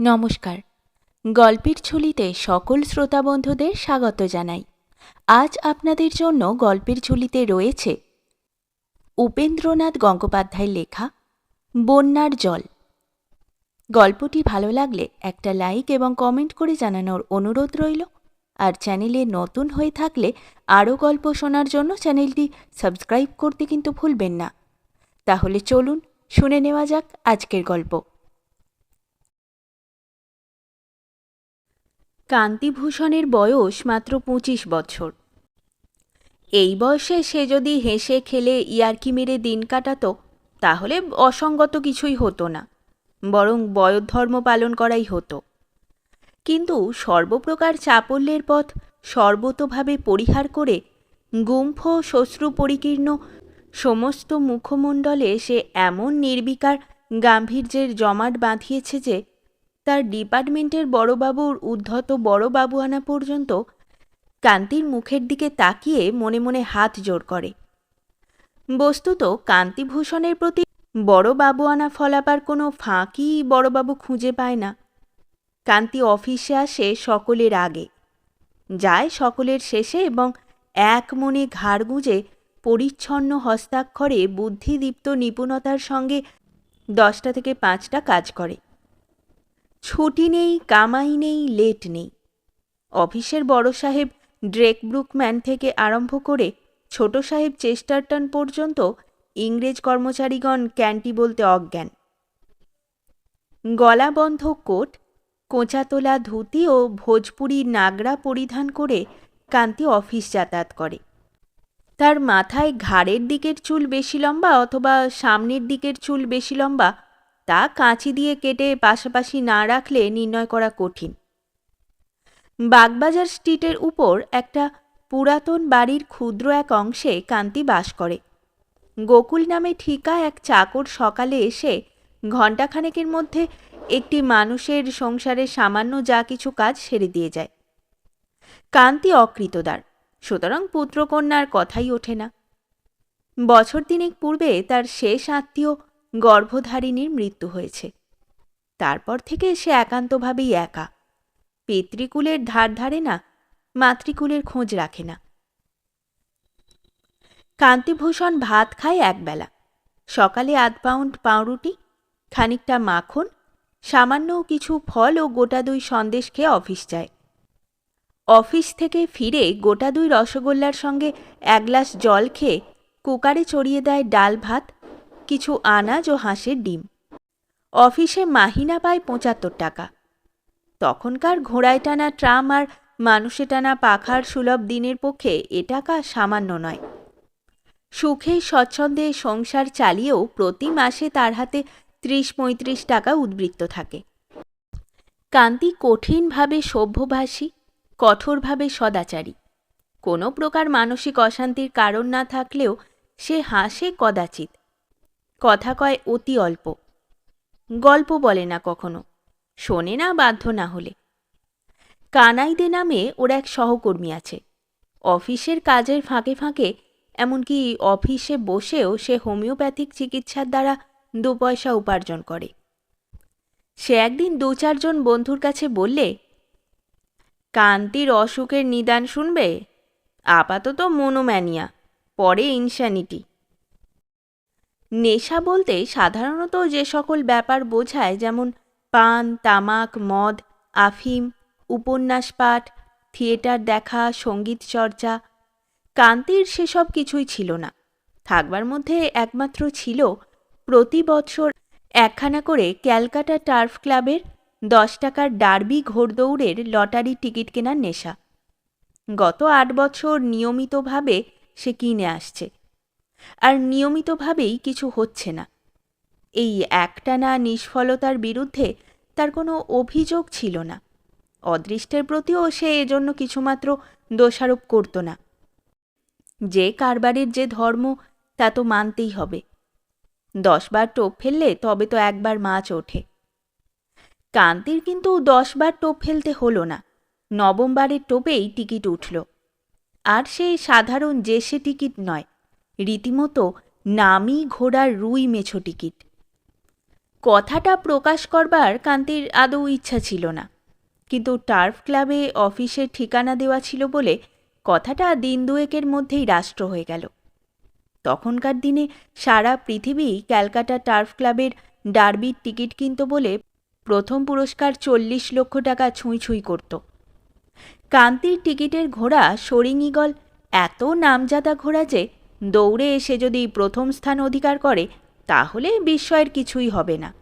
নমস্কার। গল্পের ঝুলিতে সকল শ্রোতা বন্ধুদের স্বাগত জানাই। আজ আপনাদের জন্য গল্পের ঝুলিতে রয়েছে উপেন্দ্রনাথ গঙ্গোপাধ্যায়ের লেখা বন্যার জল। গল্পটি ভালো লাগলে একটা লাইক এবং কমেন্ট করে জানানোর অনুরোধ রইল। আর চ্যানেলে নতুন হয়ে থাকলে আরও গল্প শোনার জন্য চ্যানেলটি সাবস্ক্রাইব করতে কিন্তু ভুলবেন না। তাহলে চলুন শুনে নেওয়া যাক আজকের গল্প। কান্তিভূষণের বয়স মাত্র পঁচিশ বছর। এই বয়সে সে যদি হেসে খেলে ইয়ার্কি মেরে দিন কাটাতো, তাহলে অসঙ্গত কিছুই হতো না, বরং বয়োধর্ম পালন করাই হতো। কিন্তু সর্বপ্রকার চাপল্যের পথ সর্বতোভাবে পরিহার করে গুম্ফ শ্বশ্রু পরিকীর্ণ সমস্ত মুখমণ্ডলে সে এমন নির্বিকার গাম্ভীর্যের জমাট বাঁধিয়েছে যে তার ডিপার্টমেন্টের বড়বাবুর উদ্ধত বড়বাবু আনা পর্যন্ত কান্তির মুখের দিকে তাকিয়ে মনে মনে হাত জোর করে। বস্তুত কান্তিভূষণের প্রতি বড় আনা ফলাবার কোনো ফাঁকি বড়বাবু খুঁজে পায় না। কান্তি অফিসে আসে সকলের আগে। যায় সকলের শেষে এবং এক মনে ঘাড় গুঁজে পরিচ্ছন্ন হস্তাক্ষরে বুদ্ধিদীপ্ত নিপুণতার সঙ্গে দশটা থেকে পাঁচটা কাজ করে। ছুটি নেই, কামাই নেই লেট নেই। অফিসের বড় সাহেব ড্রেক ব্রুকম্যান থেকে আরম্ভ করে ছোট সাহেব চেস্টারটন পর্যন্ত ইংরেজ কর্মচারীগণ ক্যান্টি বলতে অজ্ঞান। গলাবন্ধ কোট, কোঁচাতোলা ধুতি ও ভোজপুরি নাগরা পরিধান করে কান্তি অফিস যাতায়াত করে। তার মাথায় ঘাড়ের দিকের চুল বেশি লম্বা অথবা সামনের দিকের চুল বেশি লম্বা তা কাঁচি দিয়ে কেটে পাশাপাশি না রাখলে নির্ণয় করা কঠিন। বাগবাজার স্ট্রিটের উপর একটা পুরাতন বাড়ির ক্ষুদ্র এক অংশে কান্তি বাস করে। গোকুল নামে ঠিকা এক চাকর সকালে এসে ঘণ্টাখানেকের মধ্যে একটি মানুষের সংসারে সামান্য যা কিছু কাজ সেরে দিয়ে যায়। কান্তি অকৃতদার, সুতরাং পুত্রকন্যার কথাই ওঠে না। বছর দিনেক পূর্বে তার শেষ আত্মীয় গর্ভধারিণীর মৃত্যু হয়েছে। তারপর থেকে সে একান্তভাবেই একা। পিতৃকুলের ধার ধারে না, মাতৃকুলের খোঁজ রাখে না। কান্তিভূষণ ভাত খায় একবেলা। সকালে আধ পাউন্ড পাউরুটি, খানিকটা মাখন, সামান্য কিছু ফল ও গোটা দুই সন্দেশ খেয়ে অফিস যায়। অফিস থেকে ফিরে গোটা দুই রসগোল্লার সঙ্গে এক গ্লাস জল খেয়ে কুকারে চড়িয়ে দেয় ডাল ভাত কিছু আনাজ ও হাঁসের ডিম। অফিসে মাহিনা পায় পঁচাত্তর টাকা। তখনকার ঘোড়ায় টানা ট্রাম আর মানুষে টানা পাখার সুলভ দিনের পক্ষে এ টাকা সামান্য নয়। সুখে, স্বচ্ছন্দে সংসার চালিয়েও প্রতি মাসে তার হাতে ত্রিশ পঁয়ত্রিশ টাকা উদ্বৃত্ত থাকে। কান্তি কঠিনভাবে সভ্যভাষী, কঠোরভাবে সদাচারী। কোনো প্রকার মানসিক অশান্তির কারণ না থাকলেও সে হাসে কদাচিৎ। কথা কয় অতি অল্প। গল্প বলে না কখনো। শোনে না বাধ্য না হলে। কানাইদে নামে ওর এক সহকর্মী আছে। অফিসের কাজের ফাঁকে ফাঁকে এমনকি অফিসে বসেও সে হোমিওপ্যাথিক চিকিৎসার দ্বারা দু পয়সা উপার্জন করে। সে একদিন দু চারজন বন্ধুর কাছে বললে, কান্তির অসুখের নিদান শুনবে? আপাতত মনোম্যানিয়া, পরে ইনসানিটি নেশা বলতে সাধারণত যে সকল ব্যাপার বোঝায় যেমন পান, তামাক, মদ, আফিম উপন্যাস পাঠ থিয়েটার দেখা, সংগীত চর্চা কান্তির সেসব কিছুই ছিল না। থাকবার মধ্যে একমাত্র ছিল প্রতি বৎসর একখানা করে ক্যালকাটা টার্ফ ক্লাবের দশ টাকার ডার্বি ঘোড়দৌড়ের লটারি টিকিট কেনার নেশা। গত আট বছর নিয়মিতভাবে সে কিনে আসছে। আর নিয়মিতভাবেই কিছু হচ্ছে না। এই একটানা নিষ্ফলতার বিরুদ্ধে তার কোনো অভিযোগ ছিল না। অদৃষ্টের প্রতিও সে এজন্য কিছুমাত্র দোষারোপ করত না। যে কারবারের যে ধর্ম, তা তো মানতেই হবে। দশবার টোপ ফেললে তবে তো একবার মাছ ওঠে। কান্তির কিন্তু দশবার টোপ ফেলতে হলো না। নবমবারের টোপেই টিকিট উঠল। আর সে সাধারণ যে সে টিকিট নয় রীতিমতো নামি ঘোড়ার রুই মেছো টিকিট কথাটা প্রকাশ করবার কান্তির আদৌ ইচ্ছা ছিল না। কিন্তু টার্ফ ক্লাবে অফিসের ঠিকানা দেওয়া ছিল বলে কথাটা দিন দুয়েকের মধ্যেই রাষ্ট্র হয়ে গেল। তখনকার দিনে সারা পৃথিবী ক্যালকাটা টার্ফ ক্লাবের ডার্বির টিকিট কিনত বলে প্রথম পুরস্কার চল্লিশ লক্ষ টাকা ছুঁই ছুঁই করত। কান্তির টিকিটের ঘোড়া সরিং ইগল এত নামজাদা ঘোড়া যে দৌড়ে এসে যদি প্রথম স্থান অধিকার করে, তাহলে বিস্ময়ের কিছুই হবে না।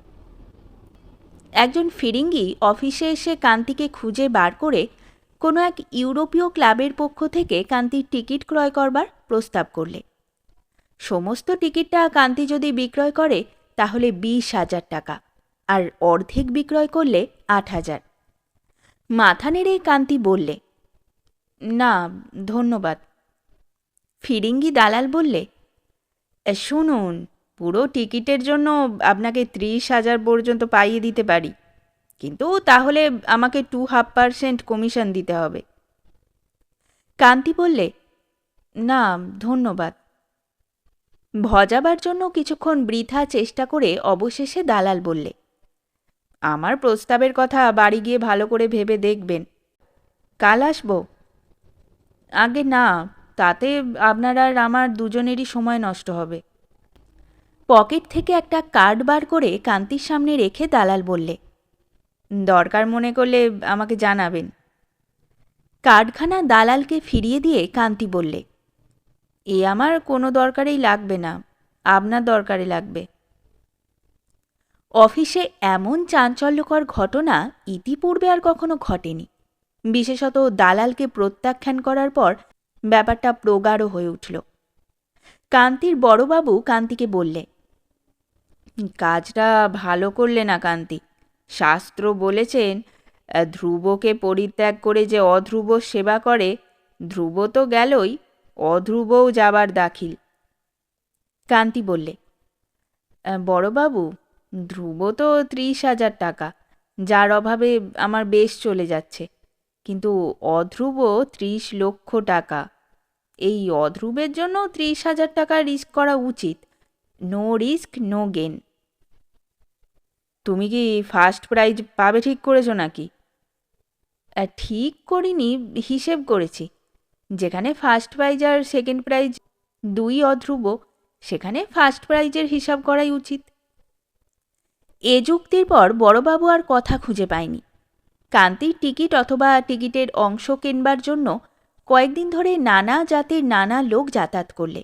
একজন ফিরিঙ্গি অফিসে এসে কান্তিকে খুঁজে বার করে কোনো এক ইউরোপীয় ক্লাবের পক্ষ থেকে কান্তির টিকিট ক্রয় করবার প্রস্তাব করলে। সমস্ত টিকিটটা কান্তি যদি বিক্রয় করে, তাহলে বিশ হাজার টাকা, আর অর্ধেক বিক্রয় করলে আট হাজার। মাথা নেড়ে কান্তি বললে, না, ধন্যবাদ। ফিরিঙ্গি দালাল বললে শুনুন, পুরো টিকিটের জন্য আপনাকে ত্রিশ হাজার পর্যন্ত পাইয়ে দিতে পারি। কিন্তু তাহলে আমাকে টু হাফ পার্সেন্ট কমিশন দিতে হবে। কান্তি বললে, না, ধন্যবাদ। ভজাবার জন্য কিছুক্ষণ বৃথা চেষ্টা করে অবশেষে দালাল বললে, আমার প্রস্তাবের কথা বাড়ি গিয়ে ভালো করে ভেবে দেখবেন। কাল আসব? আগে না। তাতে আপনার আর আমার দুজনেরই সময় নষ্ট হবে। পকেট থেকে একটা কার্ড বার করে কান্তির সামনে রেখে দালাল বললে, দরকার মনে করলে আমাকে জানাবেন। কার্ডখানা দালালকে ফিরিয়ে দিয়ে কান্তি বললে, এ আমার কোনো দরকারেই লাগবে না, আপনার দরকারে লাগবে। অফিসে এমন চাঞ্চল্যকর ঘটনা ইতিপূর্বে আর কখনো ঘটেনি। বিশেষত দালালকে প্রত্যাখ্যান করার পর ব্যাপারটা প্রগাঢ় হয়ে উঠল। কান্তির বড়বাবু কান্তিকে বললে, কাজটা ভালো করলে না কান্তি। শাস্ত্র বলেছেন, ধ্রুবকে পরিত্যাগ করে যে অধ্রুব সেবা করে, ধ্রুব তো গেলই, অধ্রুবও যাবার দাখিল। কান্তি বললে, বড়বাবু, ধ্রুব তো ত্রিশ হাজার টাকা, যার অভাবে আমার বেশ চলে যাচ্ছে। কিন্তু অধ্রুব ত্রিশ লক্ষ টাকা। এই অধ্রুবের জন্য ত্রিশ হাজার টাকা রিস্ক করা উচিত। নো রিস্ক নো গেন তুমি কি ফার্স্ট প্রাইজ পাবে ঠিক করেছ নাকি? ঠিক করিনি, হিসেব করেছি। যেখানে ফার্স্ট প্রাইজ আর সেকেন্ড প্রাইজ দুই অধ্রুব, সেখানে ফার্স্ট প্রাইজের হিসাব করাই উচিত। এ যুক্তির পর বড়বাবু আর কথা খুঁজে পায়নি। কান্তির টিকিট অথবা টিকিটের অংশ কেনবার জন্য কয়েকদিন ধরে নানা জাতির নানা লোক যাতায়াত করলে।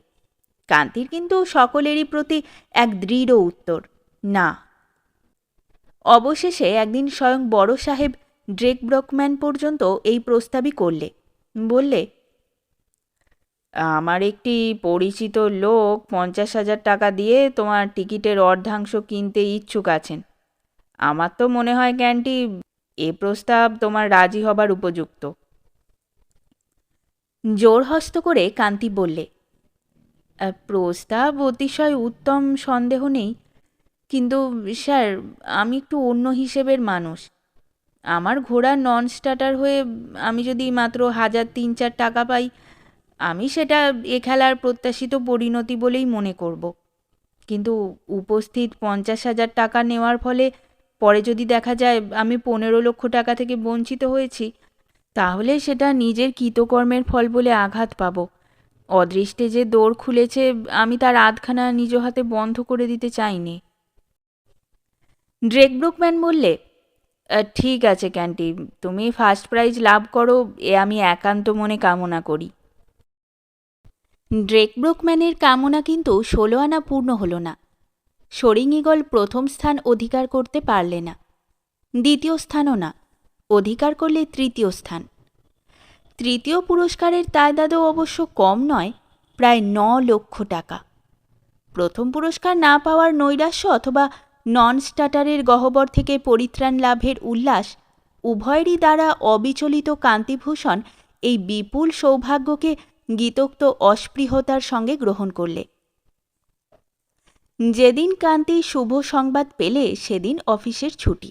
কান্তির কিন্তু সকলেরই প্রতি এক দৃঢ় উত্তর, না। অবশেষে একদিন স্বয়ং বড় সাহেব ড্রেক ব্রকম্যান পর্যন্ত এই প্রস্তাবই করলে। বললে, আমার একটি পরিচিত লোক পঞ্চাশ হাজার টাকা দিয়ে তোমার টিকিটের অর্ধাংশ কিনতে ইচ্ছুক আছেন। আমার তো মনে হয় ক্যান্টি এ প্রস্তাব তোমার রাজি হবার উপযুক্ত। জোর হস্ত করে কান্তি বললে প্রস্তাব অতিশয় উত্তম সন্দেহ নেই, কিন্তু স্যার, আমি একটু অন্য হিসেবের মানুষ। আমার ঘোড়া নন স্টার্টার হয়ে আমি যদি মাত্র হাজার তিন চার টাকা পাই, আমি সেটা এ খেলার প্রত্যাশিত পরিণতি বলেই মনে করব। কিন্তু উপস্থিত পঞ্চাশ হাজার টাকা নেওয়ার ফলে পরে যদি দেখা যায় আমি পনেরো লক্ষ টাকা থেকে বঞ্চিত হয়েছি, তাহলে সেটা নিজের কৃতকর্মের ফল বলে আঘাত পাব। অদৃষ্টে যে দৌড় খুলেছে, আমি তার আধখানা নিজ হাতে বন্ধ করে দিতে চাইনি। ড্রেক ব্রুকম্যান বললে ঠিক আছে ক্যান্টি, তুমি ফার্স্ট প্রাইজ লাভ করো, এ আমি একান্ত মনে কামনা করি। ড্রেক ব্রুকম্যানের কামনা কিন্তু ষোলো আনা পূর্ণ হলো না। সরিং প্রথম স্থান অধিকার করতে পারলে না। দ্বিতীয় স্থানও না। অধিকার করলে তৃতীয় স্থান। তৃতীয় পুরস্কারের তায়দাদও অবশ্য কম নয়, প্রায় ন লক্ষ টাকা। প্রথম পুরস্কার না পাওয়ার নৈরাশ্য অথবা নন স্টার্টারের গহ্বর থেকে পরিত্রাণ লাভের উল্লাস উভয়েরই দ্বারা অবিচলিত কান্তিভূষণ এই বিপুল সৌভাগ্যকে গীতোক্ত অস্পৃহতার সঙ্গে গ্রহণ করলে। যেদিন কান্তি শুভ সংবাদ পেলে সেদিন অফিসের ছুটি।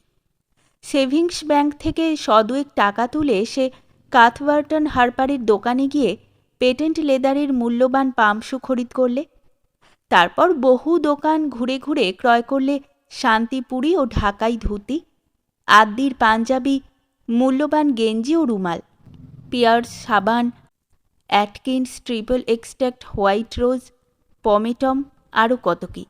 সেভিংস ব্যাংক থেকে সদুয়েক টাকা তুলে সে কাথওয়ার্টন হারপারের দোকানে গিয়ে পেটেন্ট লেদারের মূল্যবান পাম্পশু খরিদ করলে। তারপর বহু দোকান ঘুরে ঘুরে ক্রয় করলে শান্তিপুরি ও ঢাকাই ধুতি, আদ্দির পাঞ্জাবি, মূল্যবান গেঞ্জি ও রুমাল, পিয়ার্স, সাবান, Atkins triple extract white rose, পমেটম, আরও কত কী।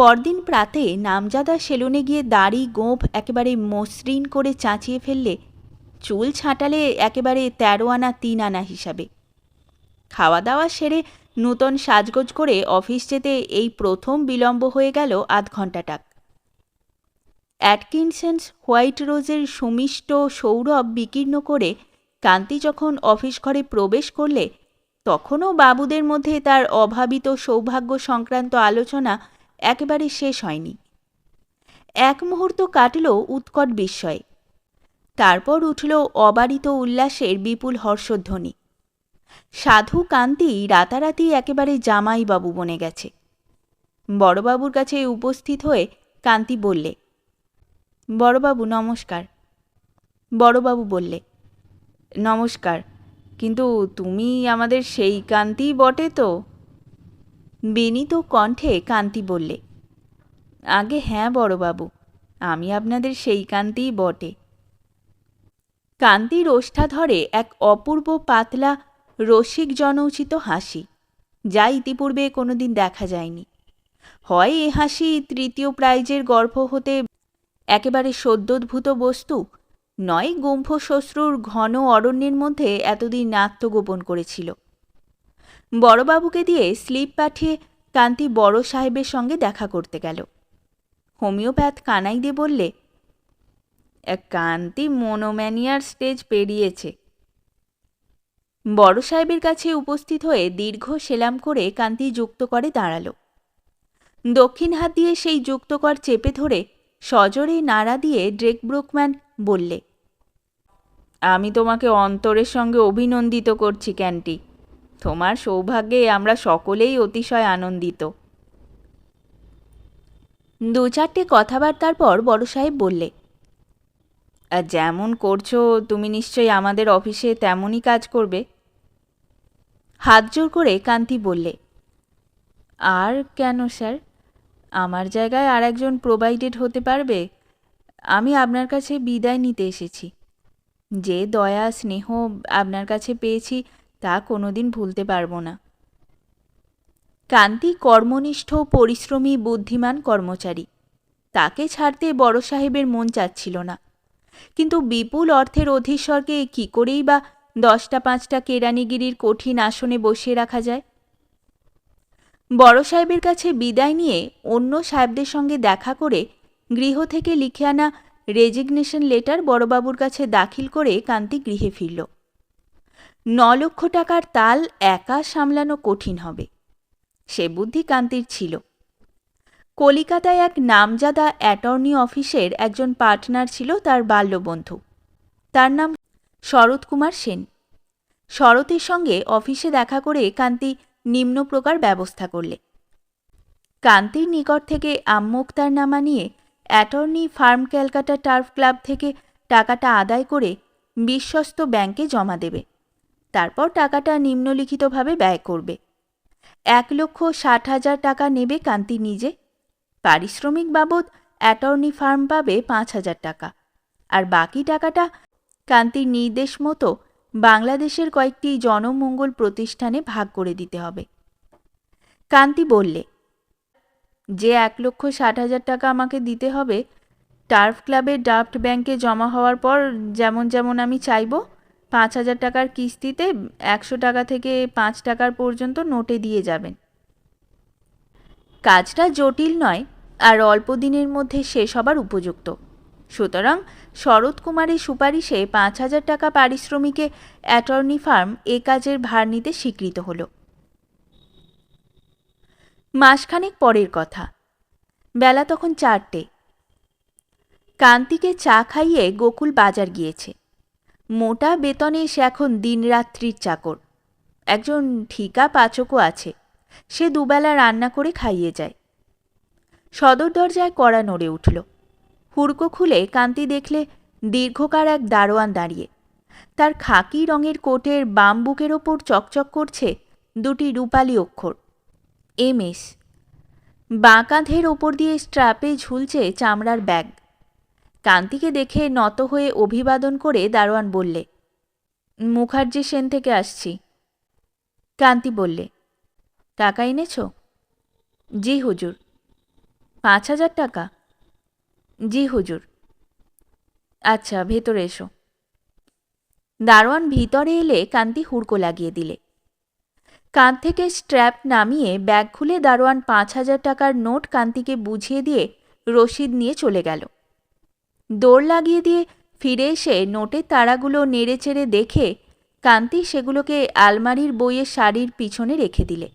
পরদিন প্রাতে নামজাদা সেলুনে গিয়ে দাড়ি, গোঁফ একেবারে মসৃণ করে চাঁচিয়ে ফেললে, চুল ছাঁটালে একেবারে তেরো আনা, তিন আনা হিসাবে। খাওয়া দাওয়া সেরে নূতন সাজগোজ করে অফিস যেতে এই প্রথম বিলম্ব হয়ে গেল আধ ঘণ্টাটাক অ্যাটকিনসেন্স হোয়াইট রোজের সুমিষ্ট সৌরভ বিকীর্ণ করে কান্তি যখন অফিস ঘরে প্রবেশ করলে, তখনও বাবুদের মধ্যে তার অভাবিত সৌভাগ্য সংক্রান্ত আলোচনা একেবারে শেষ হয়নি। এক মুহূর্ত কাটল উৎকট বিস্ময়ে। তারপর উঠল অবারিত উল্লাসের বিপুল হর্ষধ্বনি। সাধু কান্তি রাতারাতি একেবারে জামাইবাবু বনে গেছে। বড়বাবুর কাছে উপস্থিত হয়ে কান্তি বললে, বড়বাবু, নমস্কার। বড়বাবু বললে, নমস্কার, কিন্তু তুমি আমাদের সেই কান্তি বটে তো? বিনীত কণ্ঠে কান্তি বললে, আগে হ্যাঁ বড়বাবু আমি আপনাদের সেই কান্তিই বটে। কান্তির ওষ্ঠা ধরে এক অপূর্ব পাতলা রসিক জনউচিত হাসি, যা ইতিপূর্বে কোনোদিন দেখা যায়নি। হয় এ হাসি তৃতীয় প্রাইজের গর্ভ হতে একেবারে সদ্যোদ্ভূত বস্তু, নয় গুম্ফ শ্বশ্রুর ঘন অরণ্যের মধ্যে এতদিন আত্মগোপন করেছিল। বড়বাবুকে দিয়ে স্লিপ পাঠিয়ে কান্তি বড় সাহেবের সঙ্গে দেখা করতে গেল। হোমিওপ্যাথ কানাই দিয়ে বললে কান্তি মনোম্যানিয়ার স্টেজ পেরিয়েছে। বড় সাহেবের কাছে উপস্থিত হয়ে দীর্ঘ সেলাম করে কান্তি যুক্ত করে দাঁড়াল। দক্ষিণ হাত দিয়ে সেই যুক্তকর চেপে ধরে সজরে নাড়া দিয়ে ড্রেক ব্রুকম্যান বললে, আমি তোমাকে অন্তরের সঙ্গে অভিনন্দিত করছি, ক্যান্টি। তোমার সৌভাগ্যে আমরা সকলেই অতিশয় আনন্দিত। দু চারটে কথাবার্তার পর বড় সাহেব বললে যেমন করছ, তুমি নিশ্চয়ই আমাদের অফিসে তেমনই কাজ করবে? হাত জোর করে কান্তি বললে, আর কেন স্যার? আমার জায়গায় আর একজন প্রোভাইডেড হতে পারবে? আমি আপনার কাছে বিদায় নিতে এসেছি। যে দয়া, স্নেহ আপনার কাছে পেয়েছি তা কোনোদিন ভুলতে পারব না। কান্তি কর্মনিষ্ঠ পরিশ্রমী বুদ্ধিমান কর্মচারী। তাকে ছাড়তে বড় সাহেবের মন চাচ্ছিল না। কিন্তু বিপুল অর্থের অধীশ্বরকে কী করেই বা দশটা পাঁচটা কেরানিগিরির কঠিন আসনে বসিয়ে রাখা যায়? বড় সাহেবের কাছে বিদায় নিয়ে অন্য সাহেবদের সঙ্গে দেখা করে গৃহ থেকে লিখে আনা রেজিগনেশন লেটার বড়বাবুর কাছে দাখিল করে কান্তি গৃহে ফিরল। ন লক্ষ টাকার তাল একা সামলানো কঠিন হবে। সে বুদ্ধি কান্তির ছিল। কলিকাতায় এক নামজাদা অ্যাটর্নি অফিসের একজন পার্টনার ছিল তার বাল্যবন্ধু। তার নাম শরৎ কুমার সেন। শরতের সঙ্গে অফিসে দেখা করে কান্তি নিম্ন প্রকার ব্যবস্থা করলে। কান্তির নিকট থেকে আম্মুক্তার নামা নিয়ে attorney firm Calcutta turf club থেকে টাকাটা আদায় করে বিশ্বস্ত ব্যাংকে জমা দেবে। তারপর টাকাটা নিম্নলিখিতভাবে ব্যয় করবে। এক লক্ষ ষাট হাজার টাকা নেবে কান্তি নিজে। পারিশ্রমিক বাবদ অ্যাটর্নি ফার্ম পাবে পাঁচ হাজার টাকা। আর বাকি টাকাটা কান্তির নির্দেশ মতো বাংলাদেশের কয়েকটি জনমঙ্গল প্রতিষ্ঠানে ভাগ করে দিতে হবে। কান্তি বললে, যে এক লক্ষ ষাট হাজার টাকা আমাকে দিতে হবে, টার্ফ ক্লাবের ড্রাফট ব্যাংকে জমা হওয়ার পর যেমন যেমন আমি চাইব পাঁচ হাজার টাকার কিস্তিতে একশো টাকা থেকে পাঁচ টাকার পর্যন্ত নোটে দিয়ে যাবেন। কাজটা জটিল নয় আর অল্প দিনের মধ্যে শেষ হবার উপযুক্ত। সুতরাং শরৎ কুমারের সুপারিশে পাঁচ হাজার টাকা পারিশ্রমিকে অ্যাটর্নি ফার্ম এ কাজের ভার নিতে স্বীকৃত হল। মাসখানেক পরের কথা। বেলা তখন চারটে। কান্তিকে চা খাইয়ে গোকুল বাজার গিয়েছে। মোটা বেতনে সে এখন দিনরাত্রির চাকর। একজন ঠিকা পাচকও আছে। সে দুবেলা রান্না করে খাইয়ে যায়। সদর দরজায় কড়া নড়ে উঠল। হুড়কো খুলে কান্তি দেখলে দীর্ঘকার এক দারোয়ান দাঁড়িয়ে। তার খাকি রঙের কোটের বাম বুকের ওপর চকচক করছে দুটি রূপালি অক্ষর। M S. বাঁ কাঁধের ওপর দিয়ে স্ট্র্যাপে ঝুলছে চামড়ার ব্যাগ। কান্তিকে দেখে নত হয়ে অভিবাদন করে দারোয়ান বললে, মুখার্জি সেন থেকে আসছি। কান্তি বললে, টাকা এনেছ? জি হুজুর। পাঁচ হাজার টাকা? জি হুজুর। আচ্ছা ভেতরে এসো। দারোয়ান ভিতরে এলে কান্তি হুড়কো লাগিয়ে দিলে। কাঁধ থেকে স্ট্র্যাপ নামিয়ে ব্যাগ খুলে দারোয়ান পাঁচ হাজার টাকার নোট কান্তিকে বুঝিয়ে দিয়ে রসিদ নিয়ে চলে গেল। দৌড় লাগিয়ে দিয়ে ফিরে এসে নোটের তারাগুলো নেড়ে চেড়ে দেখে কান্তি সেগুলোকে আলমারির বইয়ের শাড়ির পিছনে রেখে দিলে।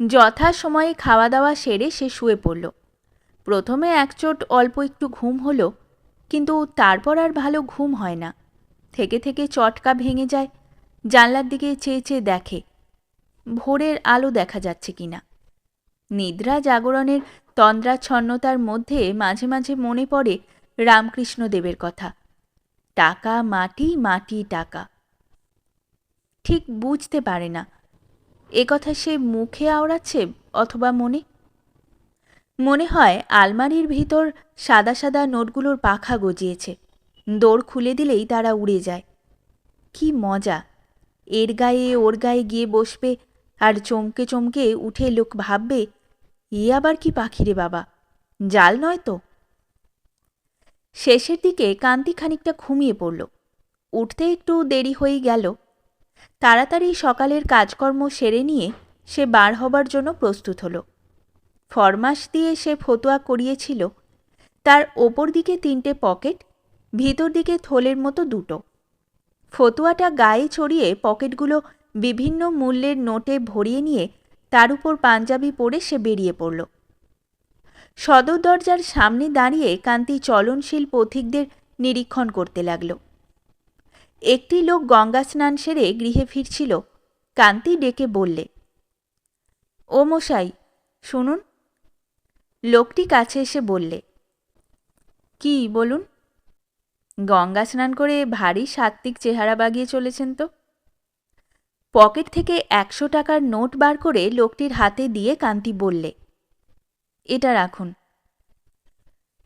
যথা সময়ে খাওয়া দাওয়া সেরে সে শুয়ে পড়ল। প্রথমে একচোট অল্প একটু ঘুম হলো, কিন্তু তারপর আর ভালো ঘুম হয় না। থেকে থেকে চটকা ভেঙে যায়, জানলার দিকে চেয়ে চেয়ে দেখে, ভোরের আলো দেখা যাচ্ছে কিনা। নিদ্রা জাগরণের তন্দ্রাচ্ছন্নতার মধ্যে মাঝে মাঝে মনে পড়ে রামকৃষ্ণদেবের কথা। টাকা, মাটি মাটি, টাকা। ঠিক বুঝতে পারে না। এ কথা সে মুখে আওড়াচ্ছে অথবা মনে? মনে হয় আলমারির ভিতর সাদা সাদা নোটগুলোর পাখা গজিয়েছে। দৌড় খুলে দিলেই তারা উড়ে যায়। কি মজা। এর গায়ে ওর গায়ে গিয়ে বসবে আর চমকে চমকে উঠে লোক ভাববে, এ আবার কি পাখি রে বাবা? জাল নয় তো? শেষের দিকে কান্তি খানিকটা ঘুমিয়ে পড়ল। উঠতে একটু দেরি হয়ে গেল। তাড়াতাড়ি সকালের কাজকর্ম সেরে নিয়ে সে বার হবার জন্য প্রস্তুত হলো। ফরমাস দিয়ে সে ফতুয়া করিয়েছিল। তার ওপর দিকে তিনটে পকেট, ভিতর দিকে থলের মতো দুটো। ফতুয়াটা গায়ে ছড়িয়ে পকেটগুলো বিভিন্ন মূল্যের নোটে ভরিয়ে নিয়ে তার উপর পাঞ্জাবি পরে সে বেরিয়ে পড়ল। সদর দরজার সামনে দাঁড়িয়ে কান্তি চলনশীল পথিকদের নিরীক্ষণ করতে লাগল। একটি লোক গঙ্গা স্নান সেরে গৃহে ফিরছিল। কান্তি ডেকে বললে, ও মশাই, শুনুন। লোকটি কাছে এসে বললে, কি বলুন? গঙ্গা স্নান করে ভারী সাত্ত্বিক চেহারা বাগিয়ে চলেছেন তো? পকেট থেকে একশো টাকার নোট বার করে লোকটির হাতে দিয়ে কান্তি বললে, এটা রাখুন।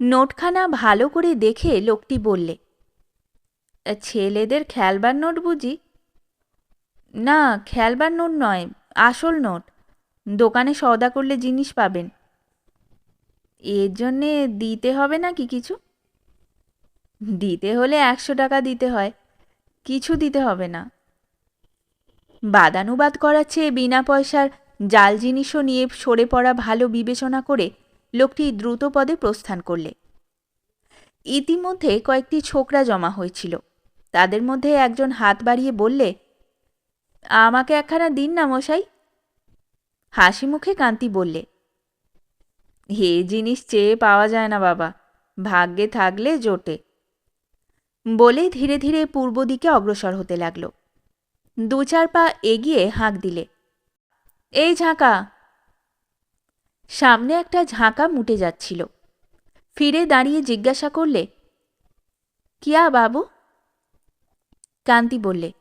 নোটখানা ভালো করে দেখে লোকটি বললে, ছেলেদের খেলবার নোট বুঝি? না, খেলবার নোট নয়, আসল নোট। দোকানে সওদা করলে জিনিস পাবেন। এর জন্যে দিতে হবে না কি কিছু? দিতে হলে একশো টাকা দিতে হয়। কিছু দিতে হবে না। বাদানুবাদ করার চেয়ে বিনা পয়সার জাল জিনিসও নিয়ে সরে পড়া ভালো বিবেচনা করে লোকটি দ্রুত পদে প্রস্থান করলে। ইতিমধ্যে কয়েকটি ছোকরা জমা হয়েছিল। তাদের মধ্যে একজন হাত বাড়িয়ে বললে, আমাকে একখানা দিন না মশাই। হাসি মুখে কান্তি বললে হে জিনিস চেয়ে পাওয়া যায় না বাবা, ভাগ্যে থাকলে জোটে। বলে ধীরে ধীরে পূর্ব দিকে অগ্রসর হতে লাগল। দু চার পা এগিয়ে হাঁক দিলে। এই ঝাঁকা। সামনে একটা ঝাঁকা মুটে যাচ্ছিল। ফিরে দাঁড়িয়ে জিজ্ঞাসা করলে, কিয়া বাবু? কান্তি বললে,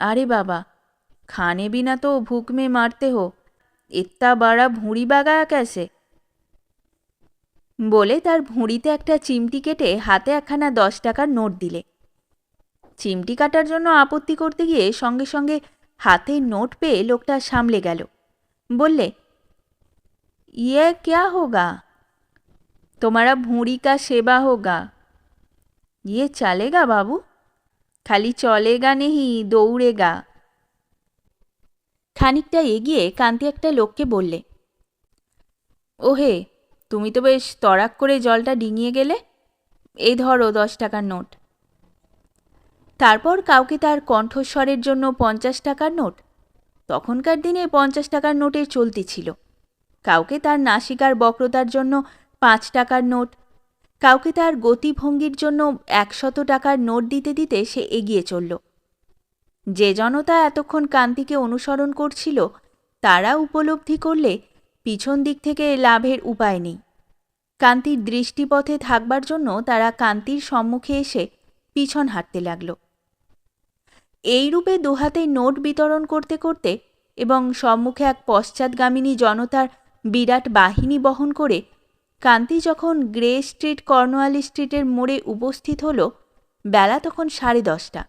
আরে বাবা, খানে বিনা তো ভুক মে মারতে হো, ইত্তা বাড়া ভুঁড়ি বাগায়া ক্যাসে? বলে তার ভুঁড়িতে একটা চিমটি কেটে হাতে একখানা দশ টাকার নোট দিলে। চিমটি কাটার জন্য আপত্তি করতে গিয়ে সঙ্গে সঙ্গে হাতে নোট পেয়ে লোকটা সামলে গেল। বললে ইয়ে ক্যা হোগা? তোমারা ভুঁড়ি কা সেবা হোগা? ইয়ে চালেগা বাবু? খালি চলেগা নেহি, দৌড়েগা? খানিকটা এগিয়ে কান্তি একটা লোককে বললে, ওহে, তুমি তো বেশ তড়াক করে জলটা ডিঙিয়ে গেলে? এই ধরো দশ টাকার নোট। তারপর কাউকে তার কণ্ঠস্বরের জন্য পঞ্চাশ টাকার নোট, তখনকার দিনে পঞ্চাশ টাকার নোটের চলতি ছিল। কাউকে তার নাসিকার বক্রতার জন্য পাঁচ টাকার নোট, কাউকে তার গতিভঙ্গির জন্য একশত টাকার নোট দিতে দিতে সে এগিয়ে চলল। যে জনতা এতক্ষণ কান্তিকে অনুসরণ করছিল, তারা উপলব্ধি করলে পিছন দিক থেকে লাভের উপায় নেই। কান্তির দৃষ্টিপথে থাকবার জন্য তারা কান্তির সম্মুখে এসে পিছন হাঁটতে লাগল। এইরূপে দুহাতে নোট বিতরণ করতে করতে এবং সম্মুখে এক পশ্চাৎগামিনী জনতার বিরাট বাহিনী বহন করে কান্তি যখন গ্রে স্ট্রিট কর্নওয়ালি স্ট্রিটের মোড়ে উপস্থিত হল, বেলা তখন সাড়ে দশটা।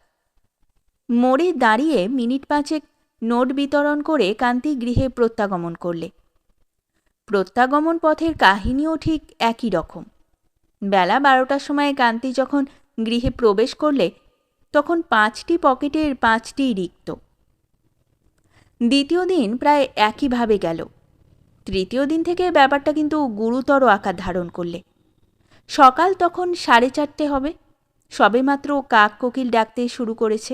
মোড়ে দাঁড়িয়ে মিনিট পাঁচেক নোট বিতরণ করে কান্তি গৃহে প্রত্যাগমন করলে। প্রত্যাগমন পথের কাহিনীও ঠিক একই রকম। বেলা বারোটার সময় কান্তি যখন গৃহে প্রবেশ করলে তখন পাঁচটি পকেটের পাঁচটি রিক্ত। দ্বিতীয় দিন প্রায় একইভাবে গেল। তৃতীয় দিন থেকে ব্যাপারটা কিন্তু গুরুতর আকার ধারণ করলে। সকাল তখন সাড়ে চারটে হবে। সবেমাত্র কাক কোকিল ডাকতে শুরু করেছে।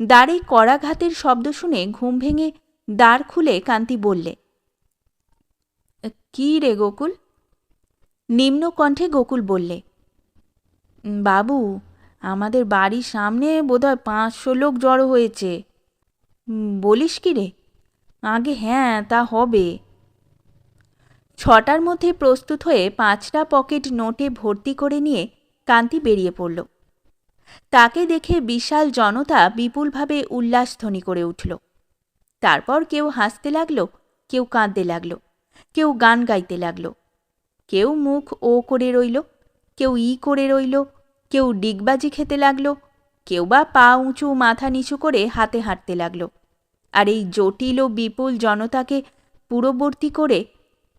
দ্বারে কড়াঘাতের শব্দ শুনে ঘুম ভেঙে দ্বার খুলে কান্তি বললে, কি রে গোকুল? নিম্ন কণ্ঠে গোকুল বললে, বাবু আমাদের বাড়ির সামনে বোধহয় পাঁচশো লোক জড়ো হয়েছে। বলিস কি রে? আগে হ্যাঁ তা হবে। ছটার মধ্যে প্রস্তুত হয়ে পাঁচটা পকেট নোটে ভর্তি করে নিয়ে কান্তি বেরিয়ে পড়ল। তাকে দেখে বিশাল জনতা বিপুলভাবে উল্লাসধ্বনি করে উঠল। তারপর কেউ হাসতে লাগল, কেউ কাঁদতে লাগল, কেউ গান গাইতে লাগল, কেউ মুখ ও করে রইল, কেউ ই করে রইল কেউ ডিগবাজি খেতে লাগল, কেউ বা পা উঁচু, মাথা নিচু করে হাতে হাঁটতে লাগল। আর এই জটিল ও বিপুল জনতাকে পূর্ববর্তী করে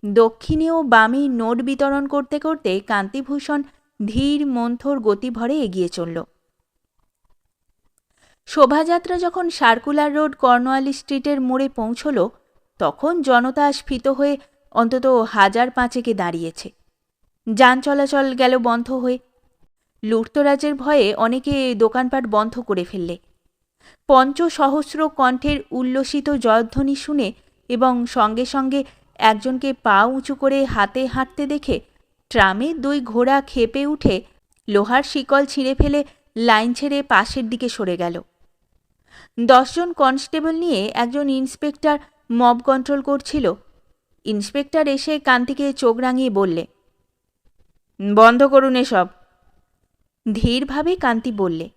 দক্ষিণে ও বামে নোট বিতরণ করতে করতে কান্তিভূষণ ধীর মন্থর গতিভরে এগিয়ে চলল। শোভাযাত্রা যখন সার্কুলার রোড, কর্নওয়ালি স্ট্রিটের মোড়ে পৌঁছল, তখন জনতা স্ফীত হয়ে অন্তত হাজার পাঁচেকে দাঁড়িয়েছে। যান চলাচল গেল বন্ধ হয়ে লুটতরাজের ভয়ে অনেকে দোকানপাট বন্ধ করে ফেললে। পঞ্চ সহস্র কণ্ঠের উল্লসিত জয়ধ্বনি শুনে এবং সঙ্গে সঙ্গে একজনকে পা উঁচু করে হাতে হাঁটতে দেখে ট্রামে দুই ঘোড়া খেপে উঠে লোহার শিকল ছিঁড়ে ফেলে লাইন ছেড়ে পাশের দিকে সরে গেল। দশজন কনস্টেবল নিয়ে একজন ইন্সপেক্টর মব কন্ট্রোল করছিল। ইন্সপেক্টর এসে কান্তিকে চোখ রাঙিয়ে বললে, বন্ধ করুন এসব। ধীরভাবে কান্তি বললে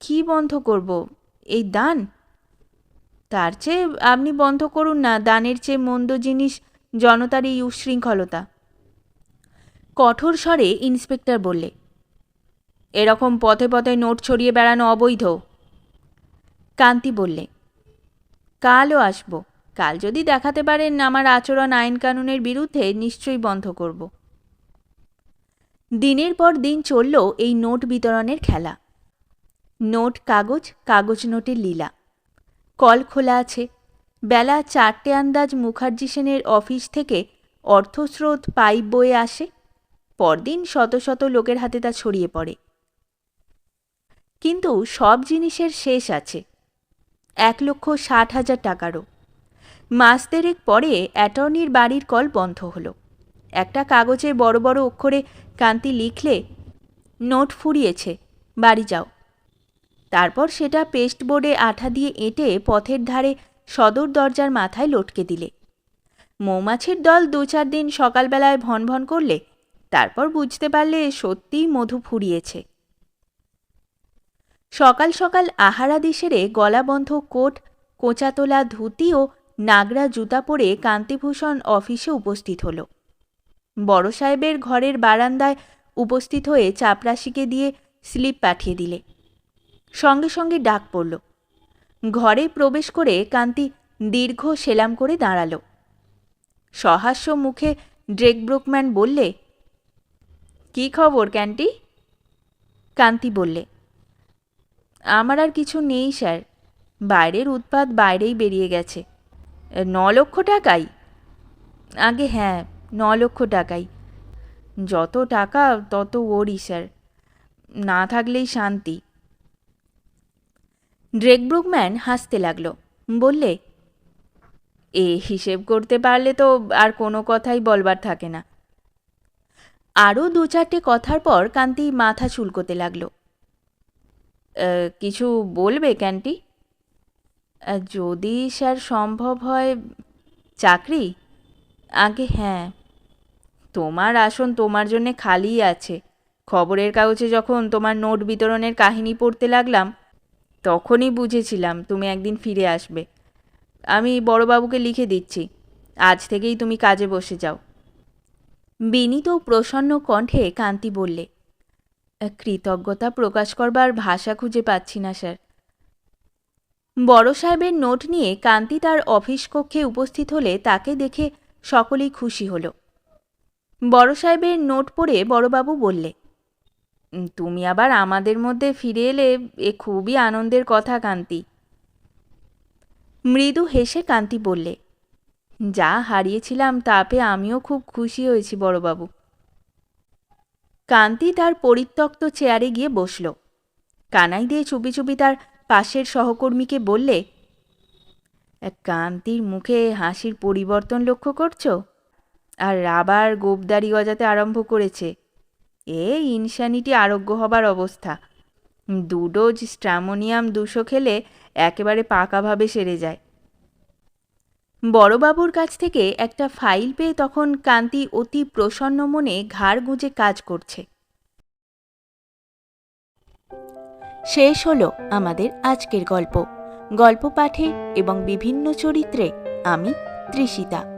কি বন্ধ করব? এই দান? তার চেয়ে আপনি বন্ধ করুন না, দানের চেয়ে মন্দ জিনিস জনতার এই উশৃঙ্খলতা। কঠোর স্বরে ইন্সপেক্টর বললে, এরকম পথে পথে নোট ছড়িয়ে বেড়ানো অবৈধ। কান্তি বললে, কালও আসব। কাল যদি দেখাতে পারেন আমার আচরণ আইন কানুনের বিরুদ্ধে, নিশ্চয়ই বন্ধ করব। দিনের পর দিন চলল এই নোট বিতরণের খেলা। নোট, কাগজ কাগজ নোটের লীলা। কল খোলা আছে। বেলা চারটে আন্দাজ মুখার্জি সেনের অফিস থেকে অর্থস্রোত পাইপ বয়ে আসে। পরদিন শত শত লোকের হাতে তা ছড়িয়ে পড়ে। কিন্তু সব জিনিসের শেষ আছে। এক লক্ষ ষাট হাজার টাকারও। মাস দেড়েক পরে অ্যাটর্নির বাড়ির কল বন্ধ হলো। একটা কাগজে বড় বড় অক্ষরে কান্তি লিখলে নোট ফুরিয়েছে, বাড়ি যাও। তারপর সেটা পেস্টবোর্ডে আঠা দিয়ে এঁটে পথের ধারে সদর দরজার মাথায় লটকে দিলে। মৌমাছির দল দু চার দিন সকালবেলায় ভন ভন করলে, তারপর বুঝতে পারলে সত্যিই মধু ফুরিয়েছে। সকাল সকাল আহারাদি সেরে গলাবন্ধ কোট, কোঁচাতোলা ধুতি ও নাগরা জুতা পরে কান্তিভূষণ অফিসে উপস্থিত হল। বড় সাহেবের ঘরের বারান্দায় উপস্থিত হয়ে চাপরাশিকে দিয়ে স্লিপ পাঠিয়ে দিলে। সঙ্গে সঙ্গে ডাক পড়ল। ঘরে প্রবেশ করে কান্তি দীর্ঘ সেলাম করে দাঁড়াল। সহাস্য মুখে ড্রেক ব্রুকম্যান বললে, কি খবর, ক্যান্টি? কান্তি বললে, আমার আর কিছু নেই, স্যার। বাইরের উৎপাত বাইরেই বেরিয়ে গেছে। ন লক্ষ টাকাই? আগে হ্যাঁ ন লক্ষ টাকাই। যত টাকা, তত ওরই, স্যার। না থাকলেই শান্তি। ড্রেক ব্রুকম্যান হাসতে লাগল। বললে, এ হিসেব করতে পারলে তো আর কোনো কথাই বলবার থাকে না। আরও দু চারটে কথার পর কান্তি মাথা চুলকোতে লাগল। কিছু বলবে, ক্যান্টি? যদি, স্যার, সম্ভব হয়, চাকরি? আগে হ্যাঁ তোমার আসন তোমার জন্যে খালিই আছে। খবরের কাগজে যখন তোমার নোট বিতরণের কাহিনী পড়তে লাগলাম, তখনই বুঝেছিলাম তুমি একদিন ফিরে আসবে। আমি বড়বাবুকে লিখে দিচ্ছি, আজ থেকেই তুমি কাজে বসে যাও। বিনীত প্রসন্ন কণ্ঠে কান্তি বললে, কৃতজ্ঞতা প্রকাশ করবার ভাষা খুঁজে পাচ্ছি না, স্যার। বড় সাহেবের নোট নিয়ে কান্তি তার অফিস কক্ষে উপস্থিত হলে তাকে দেখে সকলেই খুশি হলো। বড় সাহেবের নোট পড়ে বড়বাবু বললে তুমি আবার আমাদের মধ্যে ফিরে এলে এ খুবই আনন্দের কথা, কান্তি। মৃদু হেসে কান্তি বললে, যা হারিয়েছিলাম তা পেয়ে আমিও খুব খুশি হয়েছি বড়বাবু। কান্তি তার পরিত্যক্ত চেয়ারে গিয়ে বসল। কানাই দিয়ে চুপি চুপি তার পাশের সহকর্মীকে বললে, কান্তির মুখে হাসির পরিবর্তন লক্ষ্য করছ? আর রাবার গোপদারি গজাতে আরম্ভ করেছে। এ ইনসানিটি আরোগ্য হবার অবস্থা। দু ডোজ স্ট্রামোনিয়াম দুশো খেলে একেবারে পাকাভাবে সেরে যায়। বড়বাবুর কাছ থেকে একটা ফাইল পেয়ে তখন কান্তি অতি প্রসন্ন মনে ঘাড় গুঁজে কাজ করছে। শেষ হলো আমাদের আজকের গল্প। গল্প পাঠে এবং বিভিন্ন চরিত্রে আমি তৃষিতা